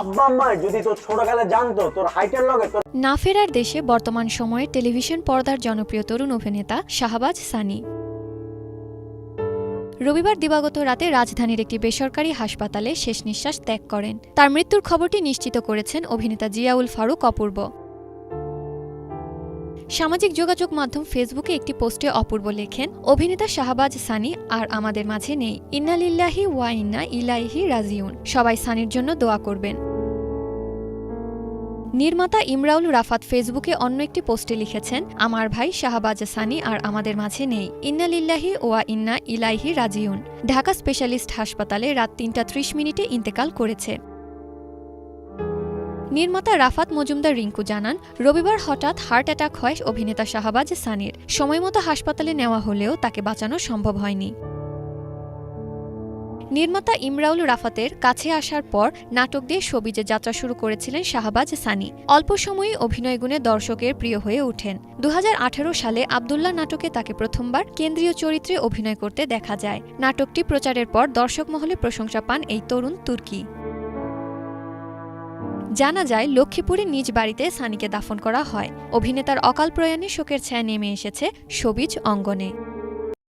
আব্বা আম্মা যদি তোর জানতো, তোর হাইটের লগে তোর না ফেরার দেশে বর্তমান সময়ে টেলিভিশন পর্দার জনপ্রিয় তরুণ অভিনেতা শাহবাজ সানি। রবিবার দিবাগত রাতে রাজধানীর একটি বেসরকারি হাসপাতালে শেষ নিঃশ্বাস ত্যাগ করেন। তার মৃত্যুর খবরটি নিশ্চিত করেছেন অভিনেতা জিয়াউল ফারুক অপূর্ব। সামাজিক যোগাযোগ মাধ্যম ফেসবুকে একটি পোস্টে অপূর্ব লেখেন, অভিনেতা শাহবাজ সানি আর আমাদের মাঝে নেই। ইন্নালিল্লাহি ওয়া ইন্না ইলাইহি রাজিউন। সবাই সানির জন্য দোয়া করবেন। নির্মাতা ইমরাউল রাফাত ফেসবুকে অন্য একটি পোস্টে লিখেছেন, আমার ভাই শাহবাজ সানি আর আমাদের মাঝে নেই। ইন্নালিল্লাহি ওয়া ইন্না ইলাইহি রাজিউন। ঢাকা স্পেশালিস্ট হাসপাতালে রাত তিনটা ত্রিশ মিনিটে ইন্তেকাল করেছে। নির্মাতা রাফাত মজুমদার রিঙ্কু জানান, রবিবার হঠাৎ হার্ট অ্যাটাক হয় অভিনেতা শাহবাজ সানির সময়মতো হাসপাতালে নেওয়া হলেও তাকে বাঁচানো সম্ভব হয়নি। নির্মাতা ইমরাউল রাফাতের কাছে আসার পর নাটক দিয়ে সবিজে যাত্রা শুরু করেছিলেন শাহবাজ সানি। অল্প সময়েই অভিনয় গুণে দর্শকের প্রিয় হয়ে ওঠেন। দু হাজার আঠেরো সালে আবদুল্লাহ নাটকে তাকে প্রথমবার কেন্দ্রীয় চরিত্রে অভিনয় করতে দেখা যায়। নাটকটি প্রচারের পর দর্শক মহলে প্রশংসা পান এই তরুণ তুর্কি। জানা যায়, লক্ষ্মীপুরে নিজ বাড়িতে সানিকে দাফন করা হয়। অভিনেতার অকাল প্রয়াণে শোকের ছায়া নেমে এসেছে সবিজ অঙ্গনে।